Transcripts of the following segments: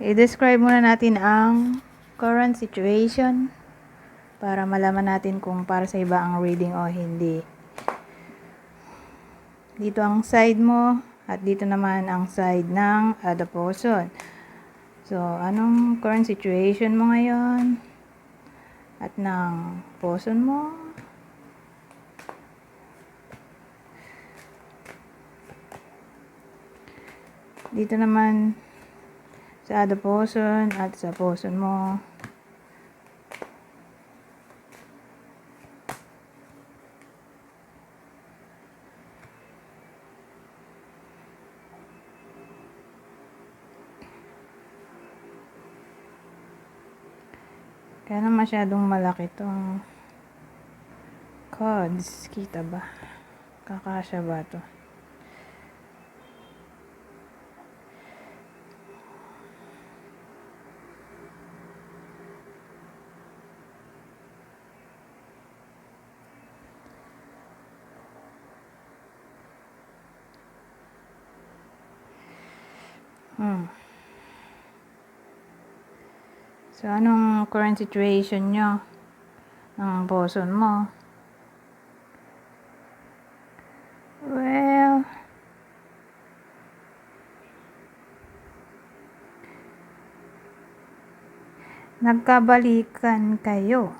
I-describe muna natin ang current situation para malaman natin kung para sa iba ang reading o hindi. Dito ang side mo at dito naman ang side ng other. So, anong current situation mo ngayon? At ng person mo? Dito naman sa person at sa person mo. Kaya na masyadong malaki tong cards. Kita ba? Kakasya ba to? Hmm. So, anong current situation nyo? Ng boson mo? Well, nagkabalikan kayo.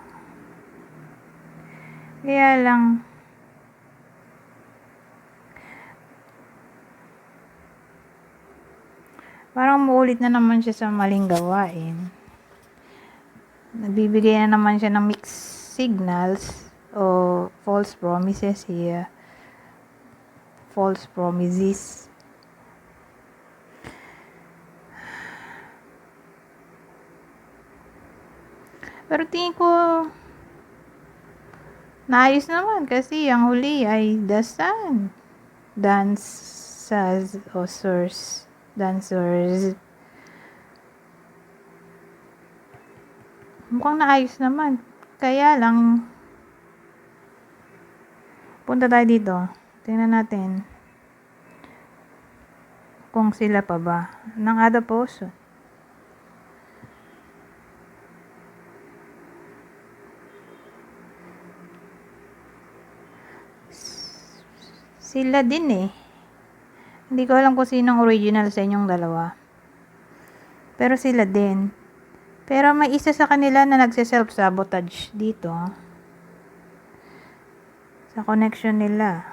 Kaya lang, parang muulit na naman siya sa maling gawain. Nagbibigay na naman siya ng mixed signals o false promises here. False promises. Pero tingin ko naayos naman kasi ang huli ay the sun. Dancers o sirs. Dancers. Mukhang naayos naman. Kaya lang, punta tayo dito. Tingnan natin kung sila pa ba ng other person. Sila din eh. Hindi ko alam kung sinong original sa inyong dalawa. Pero sila din. Pero may isa sa kanila na nagse-self-sabotage dito. Sa connection nila.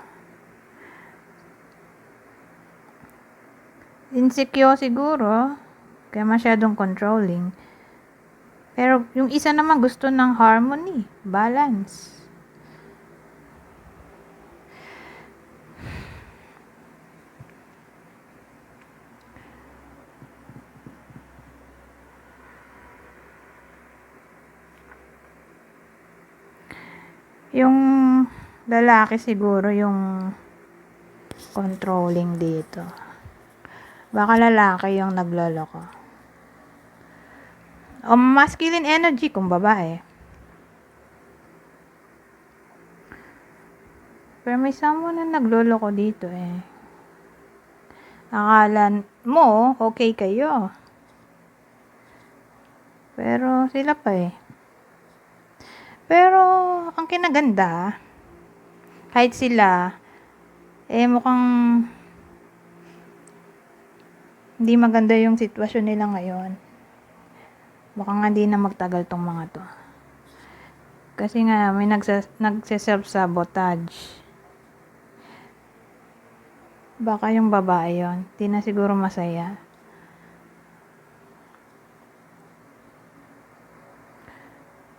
Insecure siguro. Kaya masyadong controlling. Pero yung isa naman gusto ng harmony, balance. Yung lalaki siguro yung controlling dito. Baka lalaki yung nagloloko. O masculine energy kung babae. Pero may someone na nagloloko dito eh. Akala mo okay kayo. Pero sila pa eh. Pero, ang kinaganda, kahit sila, eh mukhang hindi maganda yung sitwasyon nila ngayon. Baka nga hindi na magtagal tong mga to. Kasi nga, may nagsa- nagse-self-sabotage. Baka yung babae yon Di na siguro masaya.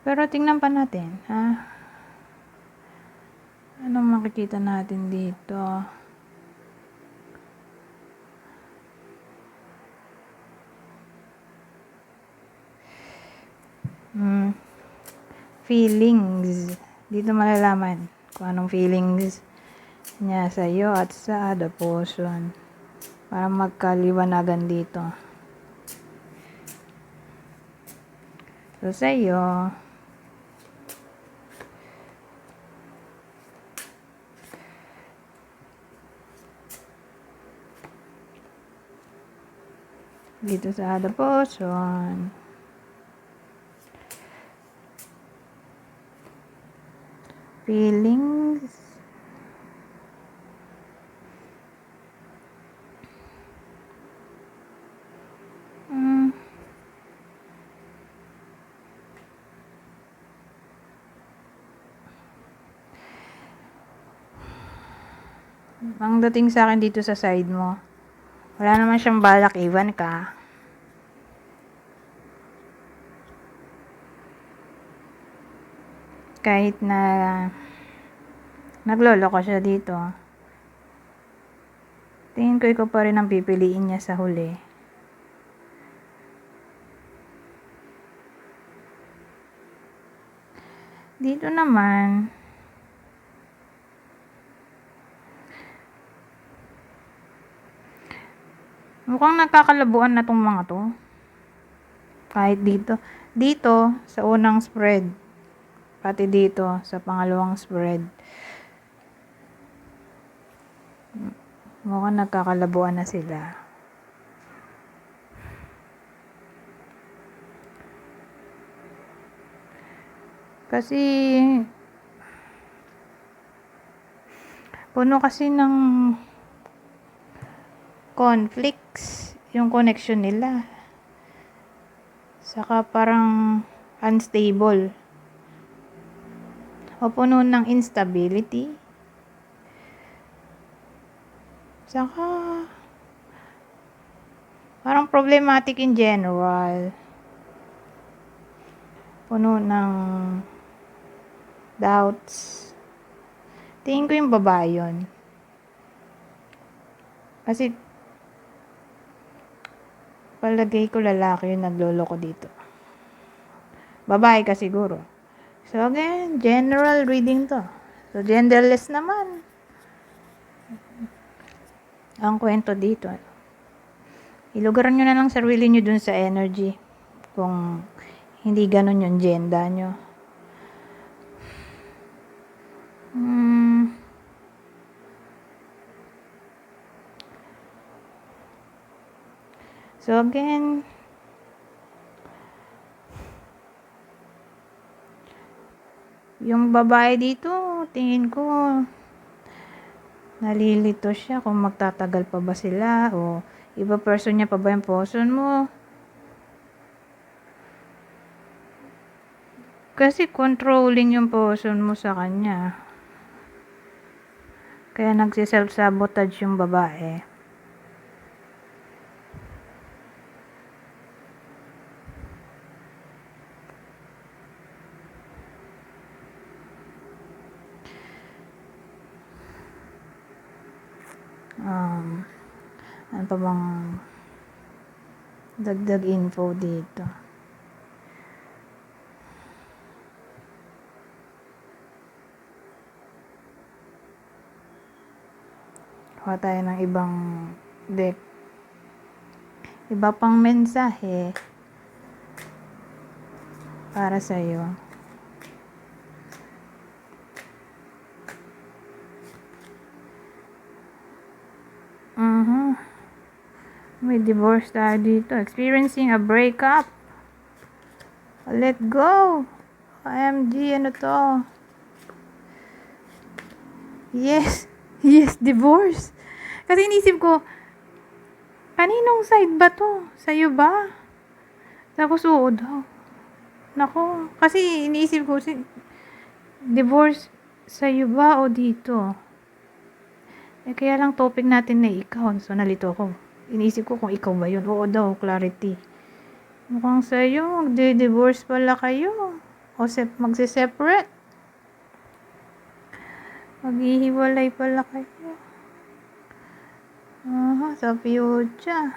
Pero tingnan pa natin, ha? Anong makikita natin dito? Hmm. Feelings. Dito malalaman kung anong feelings niya sa iyo at sa other person. Para magkaliwanagan dito. So, sa iyo, Dito sa adaposon. Feelings. Mm. Ang dating sa akin dito sa side mo, wala naman siyang balak iwan ka. Kahit na nagloloko siya dito. Tingin ko ikaw pa rin ang pipiliin niya sa huli. Dito naman, Mukhang nagkakalabuan na tong mga to. Kahit dito. Dito, sa unang spread. Pati dito, sa pangalawang spread. Mukhang nagkakalabuan na sila. Kasi, puno kasi ng conflicts yung connection nila. Saka parang unstable. O puno ng instability. Saka parang problematic in general. Puno ng doubts. Tingin ko yung babae yun. Kasi palagay ko lalaki yung nagloloko dito. Babae ka siguro. So again, general reading to. So genderless naman. Ang kwento dito. Ilugaran nyo na lang sarili nyo dun sa energy. Kung hindi ganun yung gender nyo. Hmm. So again, yung babae dito, tingin ko, nalilito siya kung magtatagal pa ba sila o iba person niya pa ba yung person mo. Kasi controlling yung person mo sa kanya. Kaya nagsiself-sabotage yung babae. Um, ano pa bang dagdag info dito? Kuha tayo ng ibang deck. Iba pang mensahe para sa'yo Mhm. May divorce tayo dito. Experiencing a breakup. Let go. OMG, ano to? Yes. Yes, divorce. Kasi inisip ko, kaninong side ba to? Sa'yo ba? Tapos oo daw. Nako. Kasi iniisip ko, divorce sa'yo ba o dito? Eh, kaya lang topic natin na ikaw. So, nalito ko. Iniisip ko kung ikaw ba yun. Oo daw, clarity. Mukhang sa'yo, magde-divorce pala kayo. O sep magse-separate. Maghihiwalay pala kayo. Aha, sa future.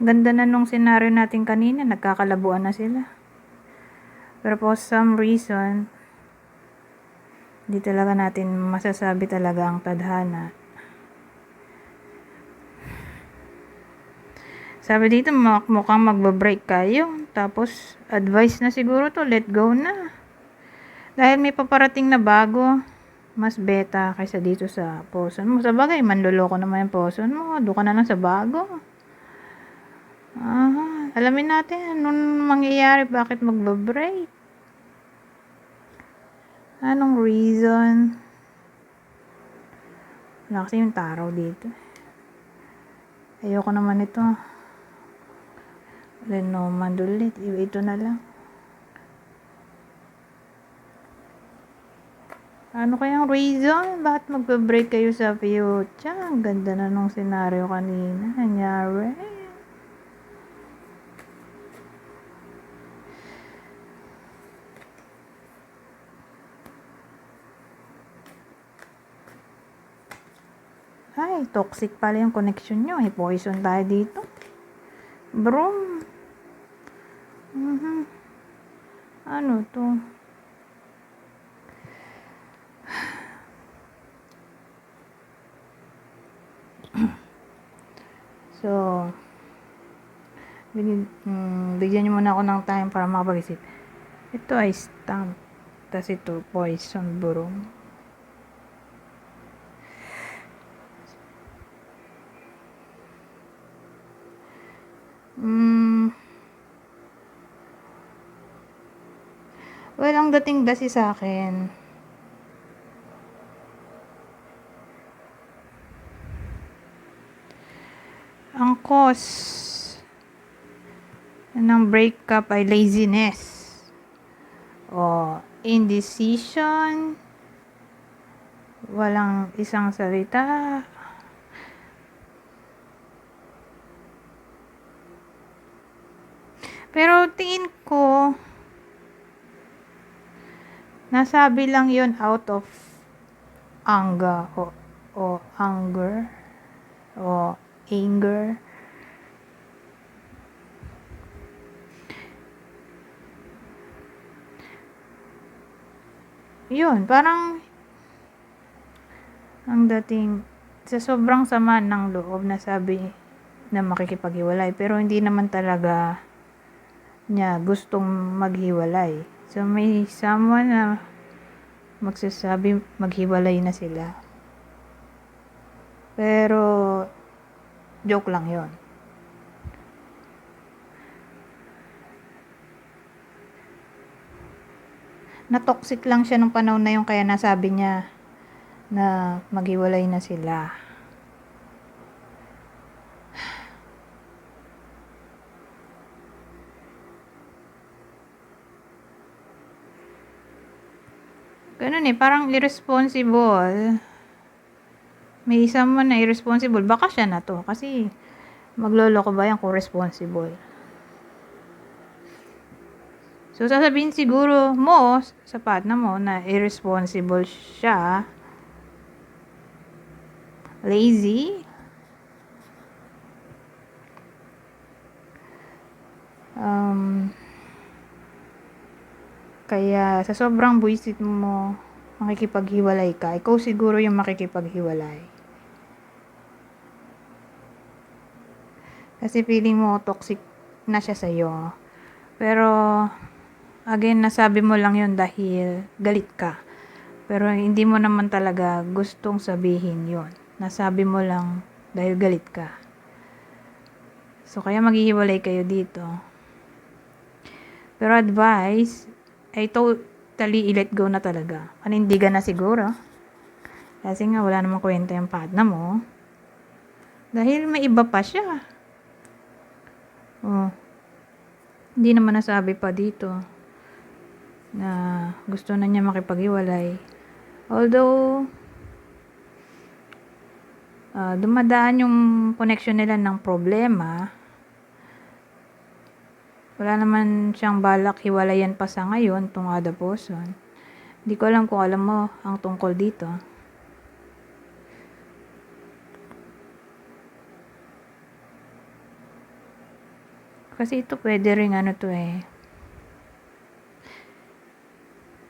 Ganda na nung senaryo natin kanina. Nagkakalabuan na sila. Pero for some reason, hindi talaga natin masasabi talaga ang tadhana. Sabi dito, mukhang magba-break kayo. Tapos, advice na siguro to, let go na. Dahil may paparating na bago, mas beta kaysa dito sa poson mo. Sa bagay, manloloko naman yung poson mo. Doon ka na lang sa bago. Ah, alamin natin anong mangyayari, bakit magba-break. Anong reason? Wala kasi yung taraw dito. Ayoko naman ito. Lenormand ulit. Ito na lang. Ano kayang reason? Bakit magbe-break kayo sa future? Ang ganda na nung senaryo kanina. Nangyari. Ay, toxic pala yung connection nyo. Ay, poison tayo dito. Bro. Mhm. Ano to? So, bigyan, mm, bigyan niyo muna ako ng time para makapag-isip. Ito ay stamp. Tapos ito, poison broom. Mm. Well, ang dating kasi sa akin, ang cause ng breakup ay laziness. O indecision. Walang isang salita. Pero tingin ko nasabi lang yon out of anger o, o anger o anger. Yun, parang ang dating sa sobrang sama ng loob na sabi na makikipaghiwalay pero hindi naman talaga niya gustong maghiwalay. So may someone na magsasabi maghiwalay na sila. Pero Joke lang yon. Na-toxic lang siya nung panahon na yun kaya nasabi niya na maghiwalay na sila. Ganun eh, parang irresponsible may isa man na irresponsible, baka siya na to. Kasi, magloloko ba yan kung responsible? So, sasabihin siguro mo, sa partner mo, na irresponsible siya, lazy, um, kaya sa sobrang buisit mo, makikipaghiwalay ka, ikaw siguro yung makikipaghiwalay. Kasi feeling mo toxic na siya sa'yo. Pero, again, nasabi mo lang yun dahil galit ka. Pero hindi mo naman talaga gustong sabihin yon Nasabi mo lang dahil galit ka. So, kaya maghihiwalay kayo dito. Pero advice, ay totally i-let go na talaga. Panindigan na siguro. Kasi nga, wala namang kwenta yung partner mo. Dahil may iba pa siya. Oh. Hindi naman nasabi pa dito na gusto na niya makipag-iwalay. Although, uh, dumadaan yung connection nila ng problema, wala naman siyang balak hiwalayan pa sa ngayon, tong person. Hindi ko alam kung alam mo ang tungkol dito. Kasi ito pwede rin ano to eh.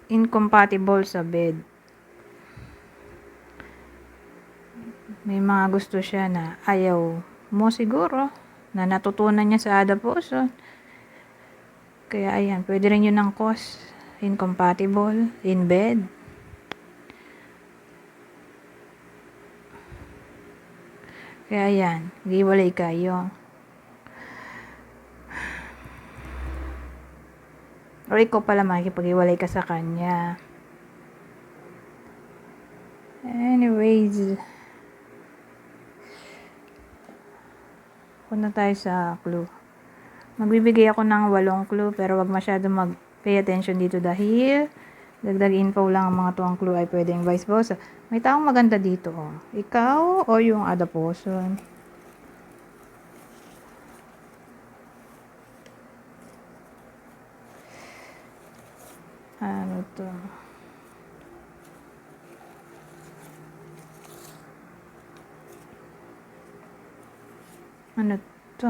Incompatible sa bed. May mga gusto siya na ayaw mo siguro na natutunan niya sa adoption. Kaya ayan, pwede rin yun ng cause. Incompatible, in bed. Kaya ayan, giwalay kayo. Or ikaw pala makikipag-iwalay ka sa kanya. Anyways. Punta tayo sa clue. Magbibigay ako ng walong clue pero wag masyado mag-pay attention dito dahil dagdag info lang ang mga tuwang clue ay pwedeng vice versa. May taong maganda dito oh. Ikaw o yung person? Ano to? Ano to?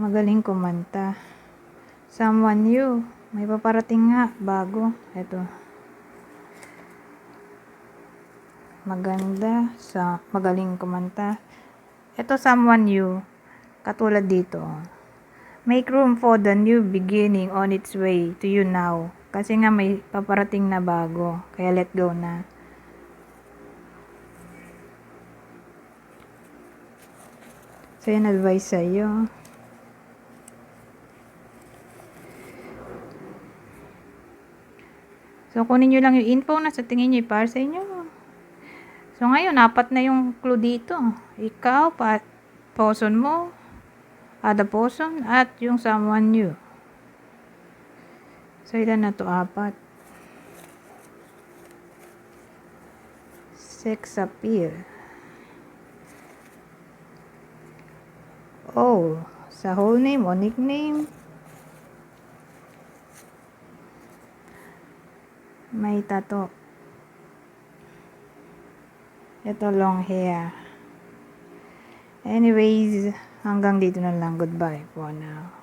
Magaling kumanta. Someone new. May paparating nga, bago. Ito. Maganda, sa magaling kumanta. Ito someone new. Katulad dito. Make room for the new beginning on its way to you now. Kasi nga may paparating na bago. Kaya let go na. So, yan advice sa'yo. So, kunin nyo lang yung info na sa tingin nyo para sa inyo. So, ngayon, apat na yung clue dito. Ikaw, pa, person mo, other person, at yung someone new. So, ilan na to? Apat. Sex appeal. Oh, sa whole name o nickname. May tato. Ito long hair. Anyways, hanggang dito na lang. Goodbye for now.